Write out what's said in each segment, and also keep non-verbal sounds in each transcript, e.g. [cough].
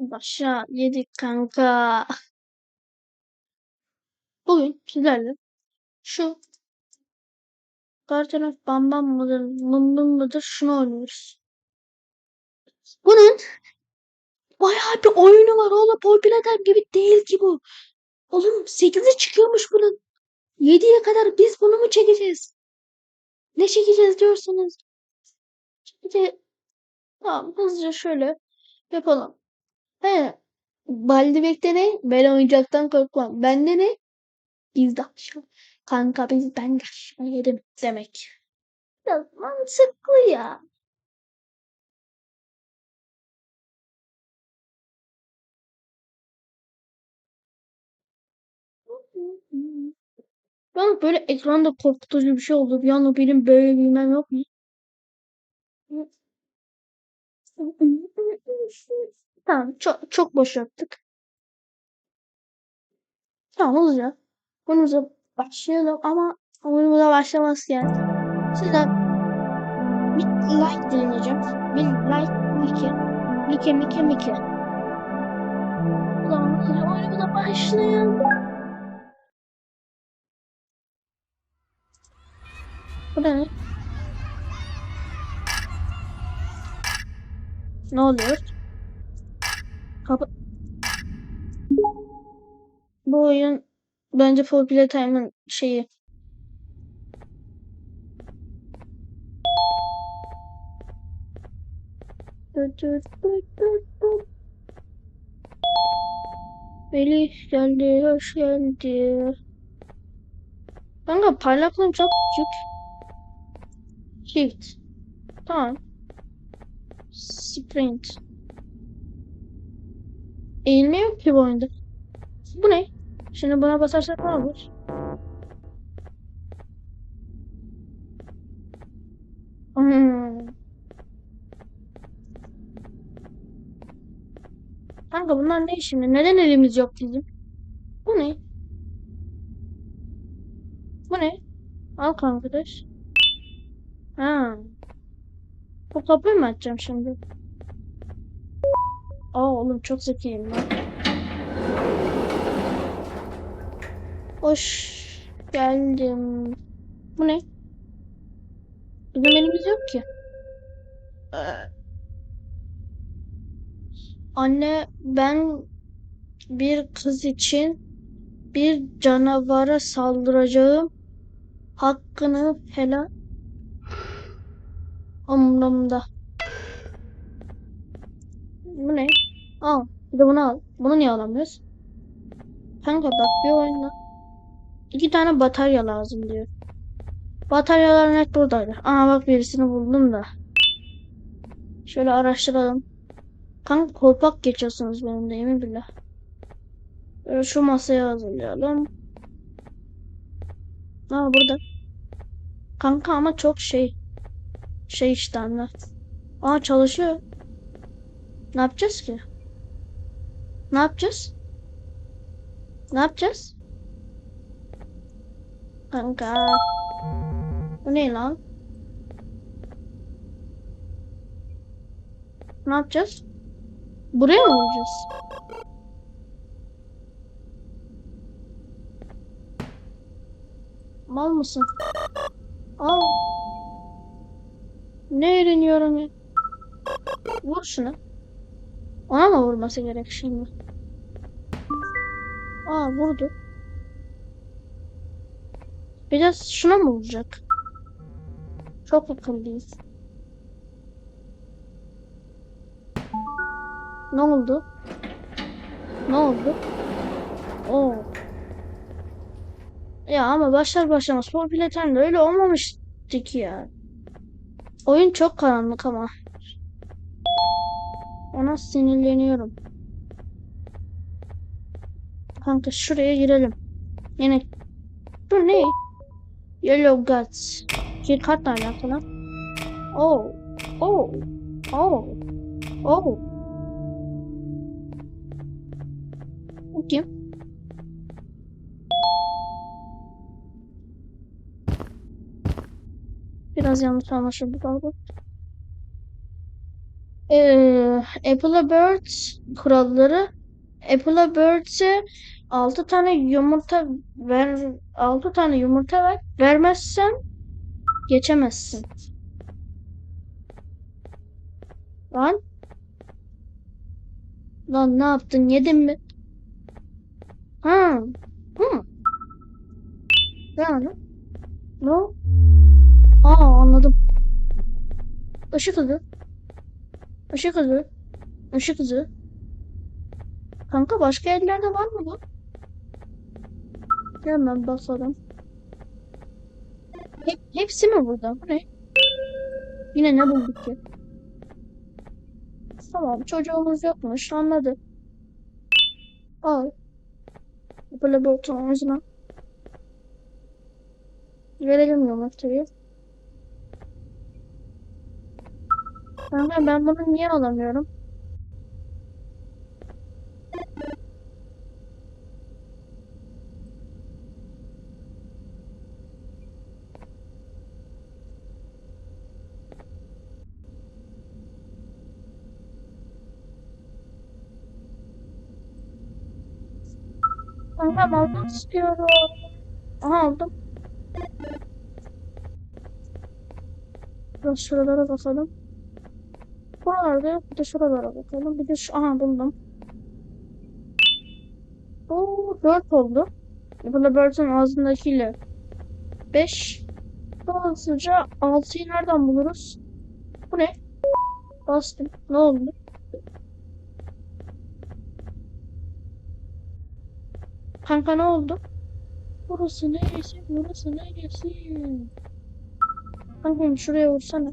Başa yedik kanka. Bugün sizlerle şu Garten Bam Bam mıdır, Mım Mım mıdır şunu oynuyoruz. Bunun bayağı bir oyunu var oğlum. Popüler gibi değil ki bu. Oğlum 8'e çıkıyormuş bunun. 7'ye kadar biz bunu mu çekeceğiz? Ne çekeceğiz diyorsunuz? Bir de tamam hızlıca şöyle yapalım. He. Baldivek'te ne? Ben oyuncaktan korkmam. Bende ne? Biz de aşağı. Kanka biz ben de aşağı yedim demek. Biraz mantıklı ya. Ben böyle ekranda korkutucu bir şey oldu. Bir anda benim böyle bilmem yok mu? Tamam çok, çok boş yaptık. Tamam hızlıca. Oyunumuza başlayalım ama oyunumuza başlamazken sizden bir like dileyeceğim. Bir like like like like like. Tamam hızlıca oyunumuza başlayalım. Bu ne? Ne oluyor? Kapı... Bu oyun bence For Playtime'ın şeyi. Melih geldi, hoş geldi. Kanka parlaklığım çok küçük. Shift. Tamam. Sprint. Eğilme yok ki bu oyunda. Bu ne? Şimdi buna basarsak ne olur? Hmm. Kanka bunlar ne şimdi? Neden elimiz yok bizim? Bu ne? Bu ne? Al arkadaş. Ha. Bu kapıyı mı açacağım şimdi? Aa oğlum çok zekiyim lan. Hoş geldim. Bu ne? Bizim elimiz yok ki. Ee, anne ben bir kız için bir canavara saldıracağım. Hakkını helal umurumda. Bu ne? Al. Bir de bunu al. Bunu niye alamıyoruz? Kanka bak bir oyunda iki tane batarya lazım diyor. Bataryalar net buradaydı. Aha bak birisini buldum da. Şöyle araştıralım. Kanka kolpak geçiyorsunuz benim de yemin billah. Böyle şu masaya hazırlayalım. Aa burada. Kanka ama çok şey. Şey işte anla. Aa çalışıyor. Ne yapacağız ki? Ne yapacağız? Ne yapacağız? Kanka. Bu ne lan? Ne yapacağız? Buraya mı vuracağız? Mal mısın? Aa. Ne öğreniyorum ya? Vur şunu. Ona mı vurması gerek şimdi? Aa vurdu. Biraz şuna mı vuracak? Çok akıllıyız. Ne oldu? Ne oldu? Oo. Ya ama başlar başlamaz Spor Platin'de öyle olmamıştı ki ya. Oyun çok karanlık ama. Ona sinirleniyorum. Kanka şuraya girelim. Yine bu ne? Yellow Guts. Bir kartla alakalı. Oh. Oh. Oh. Oh. Bu kim? Biraz yanlış anlaşıldı galiba. Ee, Apple'a Bird kuralları Apple'a Bird'e 6 tane yumurta ver 6 tane yumurta ver. Vermezsen geçemezsin. Lan Lan ne yaptın? Yedin mi? Ha. Hı. Yani. Ne? Aa anladım. Işık hızı. Işık hızı. Işık hızı. Kanka başka yerlerde var mı bu? Hemen bakalım. Hep, hepsi mi burada? Bu ne? Yine ne bulduk ki? Tamam çocuğumuz yokmuş anladı. Al. Böyle bir ortam ağzına. Verelim yumurtayı. Kanka ben bunu niye alamıyorum? Ben bunu istiyorum. Aha aldım. Biraz şuralara bakalım. Buralarda yok. Bir de şuralara bakalım. Bir de şu... Aha buldum. Oo, 4 oldu. Burada Bird'ın ağzındakiyle 5. Dolayısıyla 6'yı nereden buluruz? Bu ne? Bastım. Ne oldu? Kanka ne oldu? Burası neresi? Burası neresi? Kankam şuraya vursana.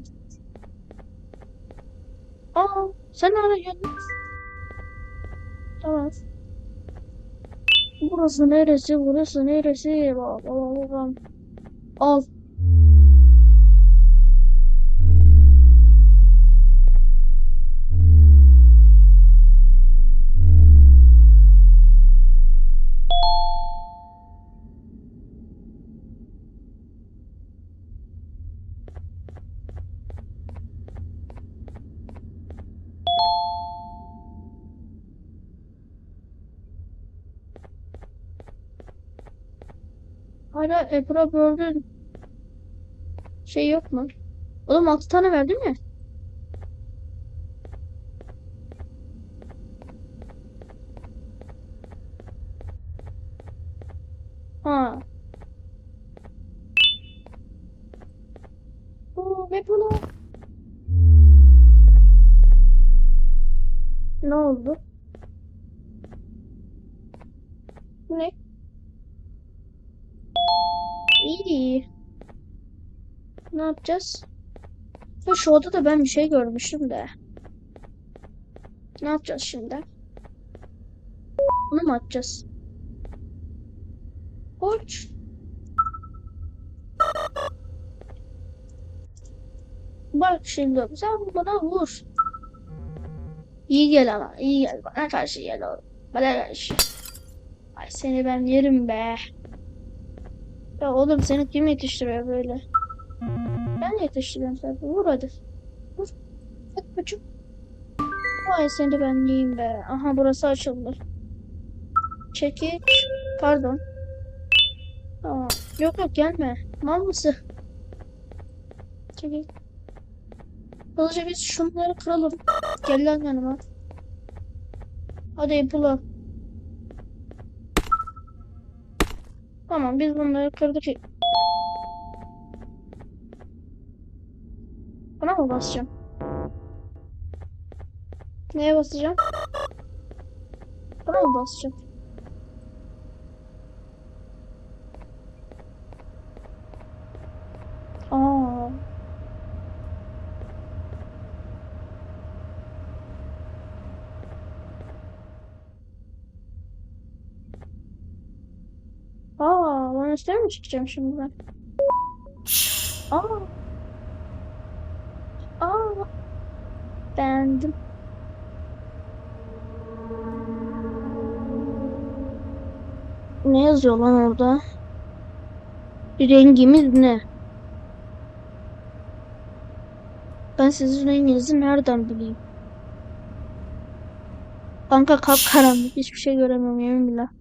Aa, sen nereye geldin? Tamam. Burası neresi? Burası neresi? Bak, bak, bak. Al. Hala Ebra Bird'ün şey yok mu? Oğlum 6 tane verdin mi? Ha. Oo, ne bunu? Ne oldu? Ne? Ne yapacağız? Ya şu odada ben bir şey görmüştüm de. Ne yapacağız şimdi? Bunu mu atacağız? Koç. Bak şimdi sen bana vur. İyi gel ama iyi gel bana karşı gel oğlum. Bana karşı. Ay seni ben yerim be. Ya oğlum seni kim yetiştiriyor böyle? Ben yetiştiriyorum seni. Vur hadi. Vur. Hadi koçum. Ay seni ben yiyeyim be. Aha burası açıldı. Çekiç. Pardon. Tamam. Yok yok gelme. Mal mısın? Çekil. Hızlıca biz şunları kıralım. Gel lan yanıma. Hadi yapalım. Tamam biz bunları kırdık. Mı basacağım? Neye basacağım? Buna mı basacağım? Aa. Aa, ben üstüne mi çıkacağım şimdi ben? Aa. beğendim. Ne yazıyor lan orada? Rengimiz ne? Ben sizin renginizi nereden bileyim? Kanka kapkaranlık hiçbir şey göremiyorum yemin billah.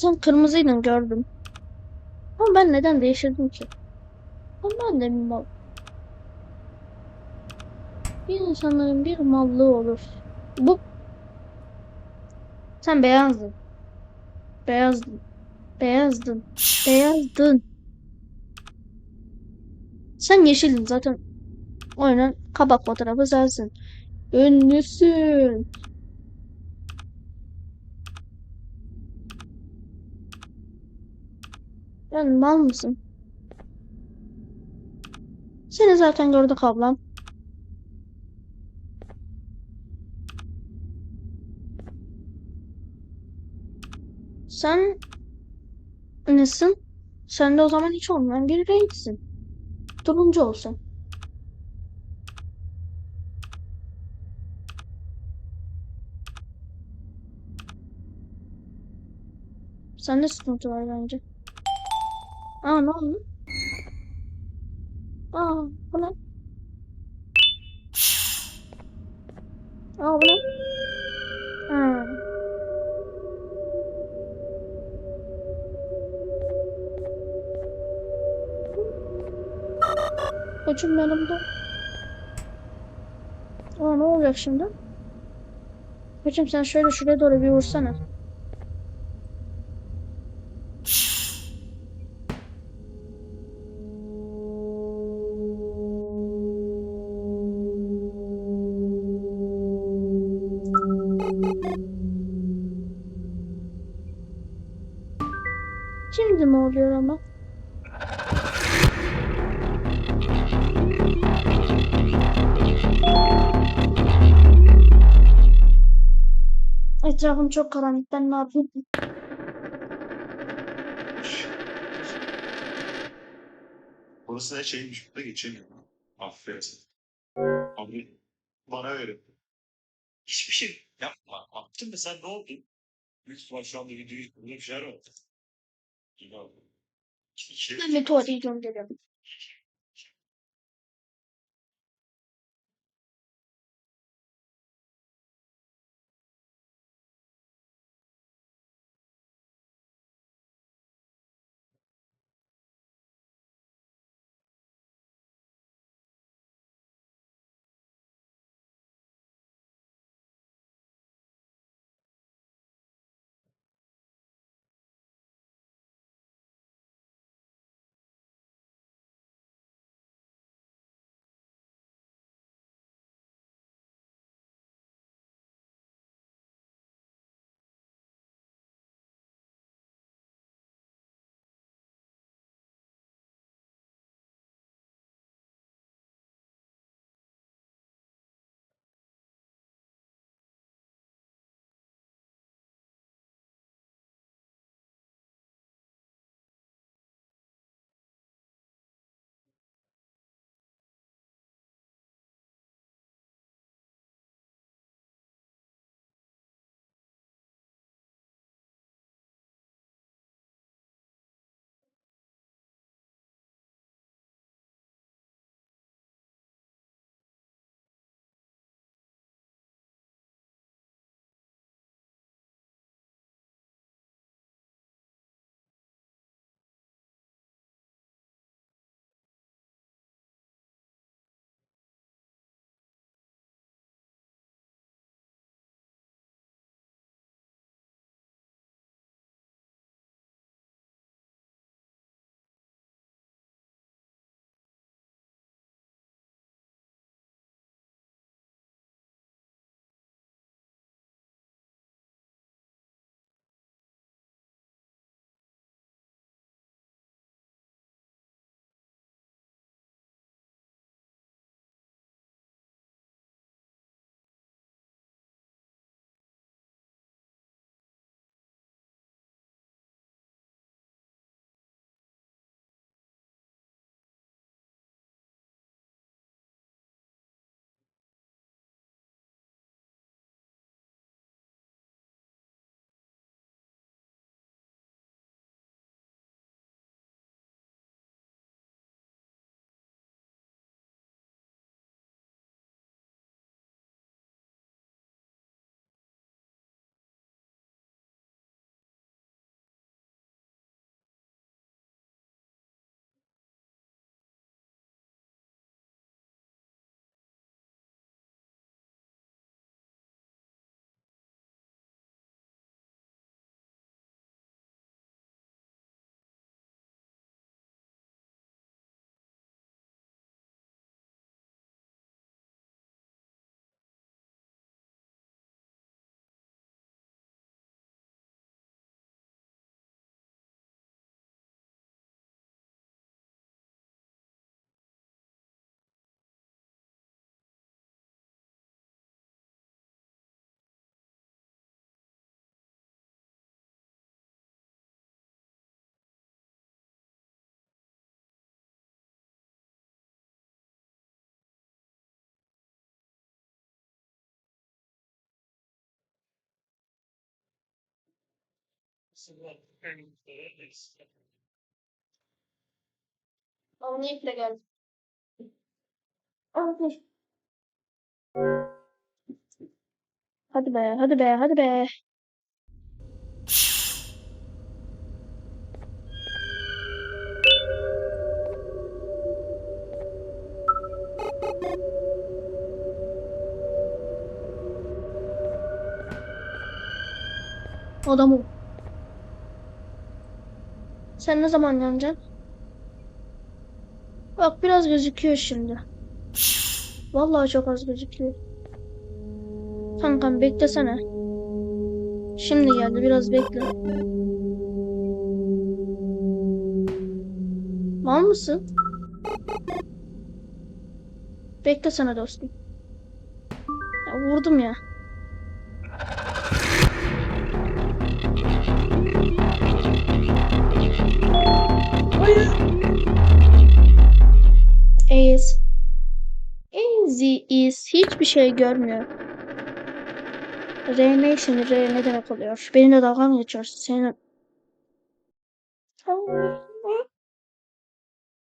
Sen kırmızıydın gördüm. Ama ben neden değiştirdim ki? Ama ben de bir mal. Bir insanların bir mallığı olur. Bu. Sen beyazdın. Beyazdın. Beyazdın. Beyazdın. Sen yeşildin zaten. Oyunun kabak fotoğrafı sensin. Ünlüsün. Yani mal mısın? Seni zaten gördük ablam. Sen nesin? Sen de o zaman hiç olmayan bir renksin. Turuncu olsun. Sende sıkıntı var bence. Aa ne oldu? Aa bu ne? Aa bu ne? Ha. Koçum yanımda. Aa ne olacak şimdi? Koçum sen şöyle şuraya doğru bir vursana. Çok karanlık. Ben ne yapayım? Burası ne şeymiş burada geçemiyorum. Aferin. Abi bana verin. Hiçbir şey yapma. Yaptın mı sen ne oldu? Büyük ihtimal şu anda videoyu izlediğim şeyler oldu. İnan. Şey Ben bir tuvalete gidiyorum da geldim. Anlayıp. Hadi be, hadi be, hadi be. Adam o. Sen ne zaman yanacaksın? Bak biraz gözüküyor şimdi. Vallahi çok az gözüküyor. Kankam beklesene. Şimdi geldi biraz bekle. Mal mısın? Beklesene dostum. Ya vurdum ya. Is. Easy is hiçbir şey görmüyor. R ne şimdi R ne demek oluyor? Benimle dalga mı geçiyorsun? Senin...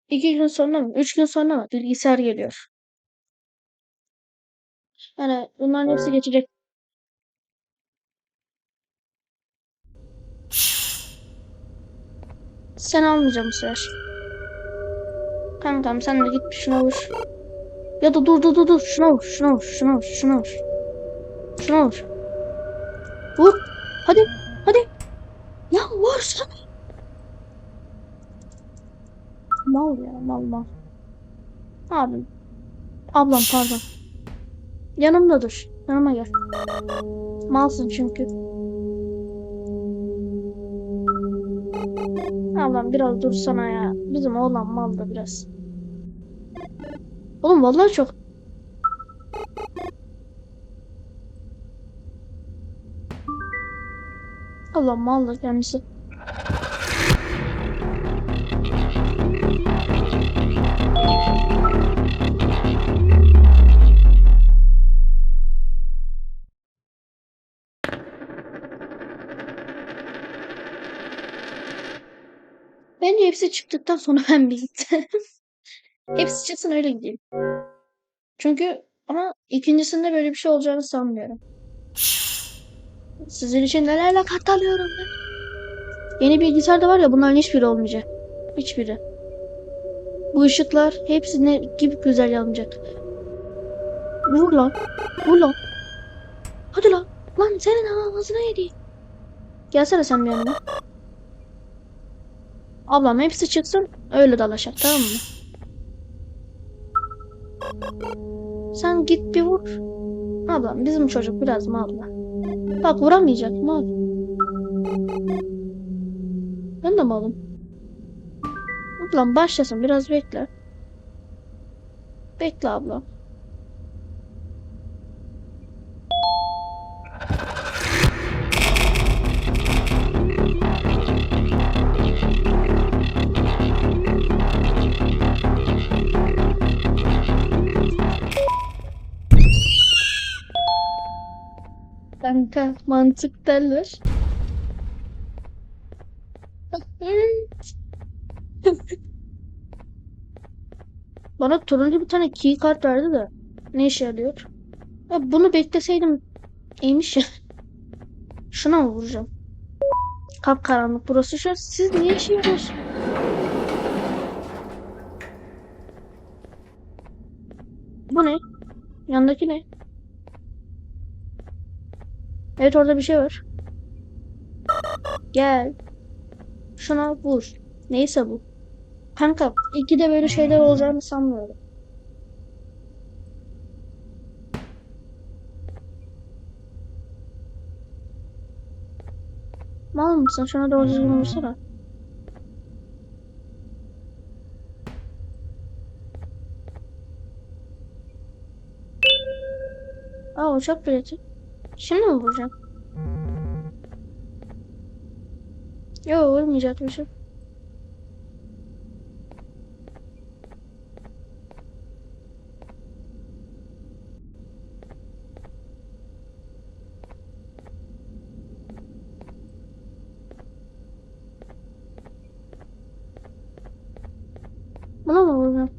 İki gün sonra mı? Üç gün sonra mı? Bilgisayar geliyor. Yani bunların hepsi geçecek. Sen almayacağım bu sefer. Tamam sen de git bir şuna vur. Ya da dur dur dur dur şuna vur şuna vur şuna vur şuna vur. Şuna vur. Vur. Hadi hadi. Ya vur sana. Mal ya mal mal. Abim. Ablam pardon. Yanımda dur. Yanıma gel. Malsın çünkü. Ablam biraz dursana ya. Bizim oğlan mal da biraz. Oğlum vallahi çok. Allah mal da kendisi. Hepsi çıktıktan sonra [laughs] ben bir gideceğim. hepsi çıksın öyle gideyim. Çünkü ama ikincisinde böyle bir şey olacağını sanmıyorum. Sizin için nelerle katlanıyorum ben. Yeni bilgisayarda var ya bunların hiçbiri olmayacak. Hiçbiri. Bu ışıklar hepsi ne gibi güzel yanacak. Vur lan. Vur lan. Hadi lan. Lan senin ağzına yedi. Gelsene sen bir yanıma. Ablam hepsi çıksın öyle dalaşak tamam mı? Sen git bir vur. Ablam bizim çocuk biraz malla. Bak vuramayacak mal. Ben de malım. Ablam başlasın biraz bekle. Bekle abla. Kanka mantık derler. [laughs] Bana turuncu bir tane key kart verdi de ne işe yarıyor? Ya bunu bekleseydim iyiymiş ya. [laughs] Şuna vuracağım? Kapkaranlık burası şu an. Siz niye yaşıyorsunuz? Bu ne? Yandaki ne? Evet orada bir şey var. Gel. Şuna vur. Neyse bu. Kanka iki de böyle şeyler olacağını sanmıyorum. Mal mısın? Şuna doğru düzgün vursana. Aa uçak bileti. Şimdi mi vuracağım? Yo vurmayacakmışım. Şey. Buna mı vuracağım?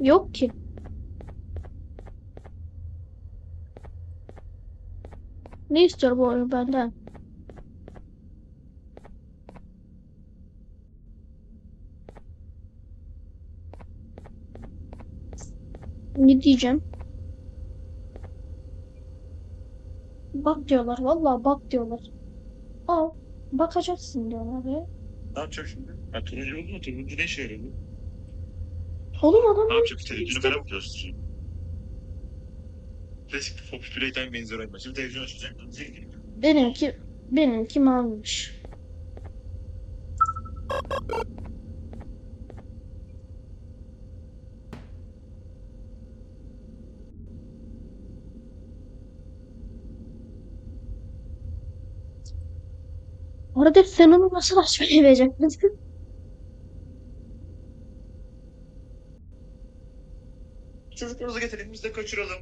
Yok ki. Ne istiyor bu oyun benden? Ne diyeceğim? Bak diyorlar. Vallahi bak diyorlar. Al. Bakacaksın diyorlar ya. Ne yapacağım şimdi? Ha turuncu oldu mu? Turuncu ne işe yarıyor? Oğlum adam Ne yapacağım? Televizyonu işte- falan mı göstereceğim? Klasik Poppy Playtime benzer oyun. Şimdi televizyon ki, benimki benimki mavimiş. Orada sen onu nasıl açmayı becerebildin? Çocuklarımızı getirelim biz de kaçıralım.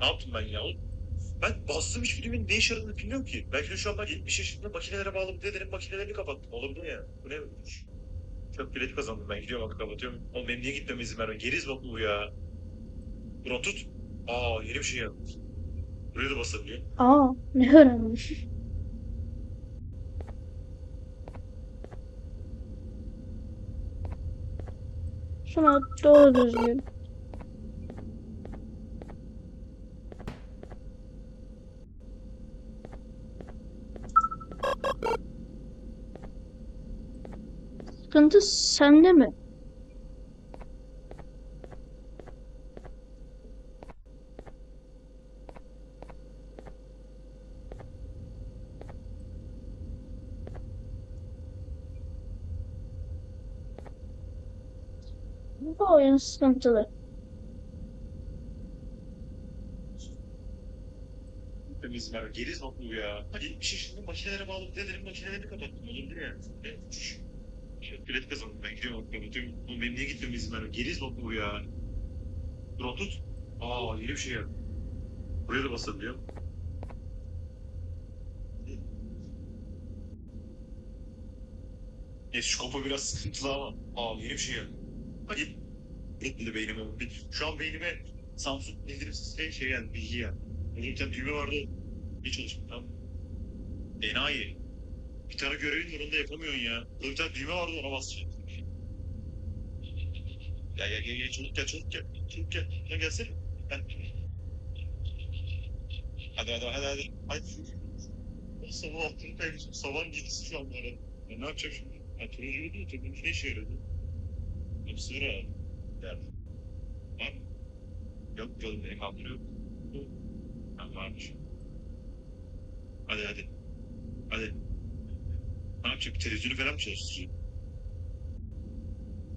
Ne yaptım ben ya? Ben bastığım hiç filmin ne işe yaradığını bilmiyorum ki. Belki de şu an ben 70 yaşında makinelere bağlı bir dedenin makinelerini kapattım. Olabilir ya. Bu ne? Çok bilet kazandım ben. Gidiyorum artık kapatıyorum. Oğlum benim niye gitmeme izin vermiyor? Geriz bak bu ya. Dur tut. Aa yeni bir şey yapmış. Buraya da basabiliyor. Aa, ne öğrenmiş? Şuna doğru düzgün. Sıkıntı sende mi? Bu oyun sıkıntılı. Vermiyor. Geriz bak bu ya. Hadi 70 yaşında makinelere bağlı bir dedenin makinelerini kapattım. Olabilir ya. Ne? Bilet kazandım ben. Gidiyorum artık kapatıyorum. Oğlum benim niye gitmeme izin vermiyor? Geriz bak bu ya. Dur tut. Aa yeni bir şey yaptı. Buraya da basabiliyor. Neyse şu kapı biraz sıkıntılı ama. Aa yeni bir şey yaptı. Hadi. De beynime. Bir- Şu an beynime Samsung bildirim sistemi şey yani bilgi yani. Onun bir tane düğme vardı. Hiç çalışmıyor. Tamam. Enayi. Bir tane görevin var onu da yapamıyorsun ya. Burada bir tane düğme vardı ona basacaksın. Gel gel gel çabuk gel çabuk gel. Çabuk gel. Gel gelsene. Gel. Hadi hadi hadi hadi. Hadi. Sabah altındayım. Sabah gidisi şu an bana. Ya ne yapacağım şimdi? Ha turuncu değil? Turuncu ne işe yaradı? Hepsi var abi. Derdim. Var mı? Yok canım beni kandırıyor. Ha varmış. Hadi hadi. Hadi. Ne yapacak? Televizyonu falan mı çalıştıracak?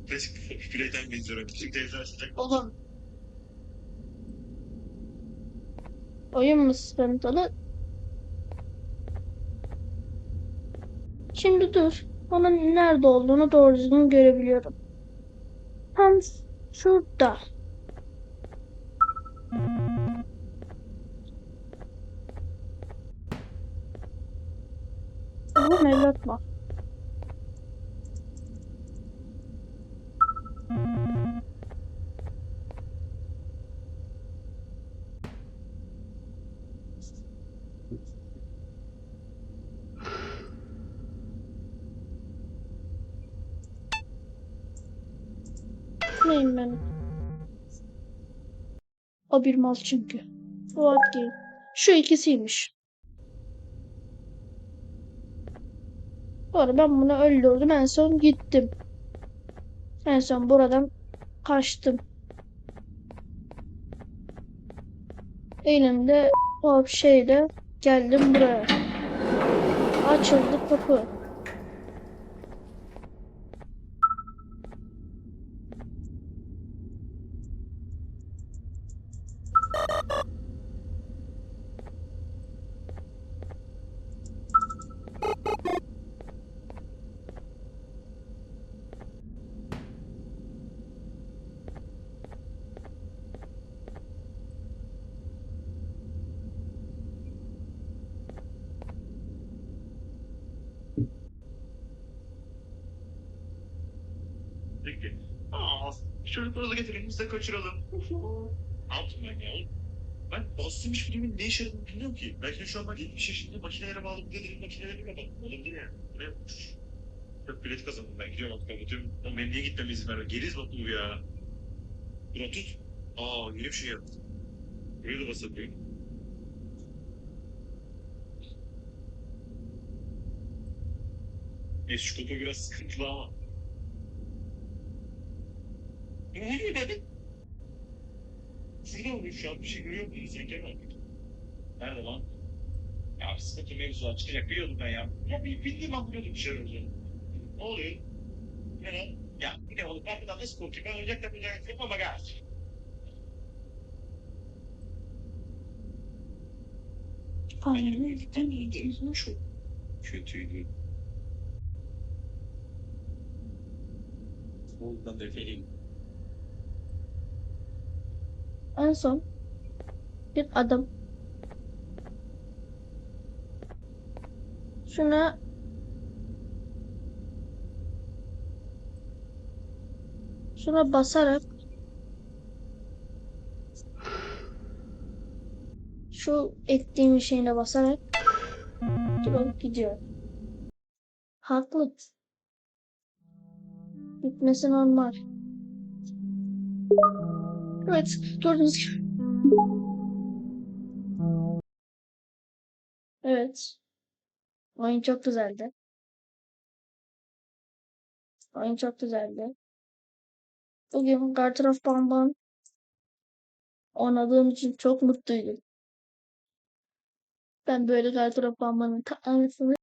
Klasik Playtime benziyor. Klasik televizyon açacak. Oğlum. Oyun mu sıkıntılı? Şimdi dur. Onun nerede olduğunu doğru düzgün görebiliyorum. Tam şurada. Bir mal çünkü. Fuat değil. Şu ikisiymiş. Sonra ben bunu öldürdüm. En son gittim. En son buradan kaçtım. Elimde o şeyle geldim buraya. Açıldı kapı. De kaçıralım. ne yaptım ben bastığım iş filmin ne işe yaradığını bilmiyorum ki. Belki de şu an ben 70 yaşında makinelere bağlı bir dediğim makineleri kapattım. Olabilir yani. Ne yapmış? Yok bilet kazandım ben gidiyorum artık kapatıyorum. Ama benim niye gitmeme izin vermiyor? Geriz bak bu ya. Dur tut. Aa yeni bir şey yaptım. Buraya da basabiliyorum. Neyse şu kapı biraz sıkıntılı ama. Ne dedi? Şurada oluyor şu an bir şey görüyor muyuz? Zeker mi? Nerede lan? Ya sıkıntı mevzular çıkacak biliyordum ben ya. Ya bil- bildiğim an biliyordum bir şeyler olacağını. Ne oluyor? Ne lan? Ya bir de oğlum ben bundan nasıl korkayım? Ben oyuncak yapacak yapma bagaj. Ay, Çok kötüydü. Oradan defeleyim. En son bir adam şuna şuna basarak şu ettiğim şeyine basarak direkt gidiyor. Haklı. Gitmesi normal. Evet, gördüğünüz gibi. Evet. Oyun çok güzeldi. Oyun çok güzeldi. Bugün Gartraf Bamban oynadığım için çok mutluydum. Ben böyle Gartraf Bamban'ın tanrısını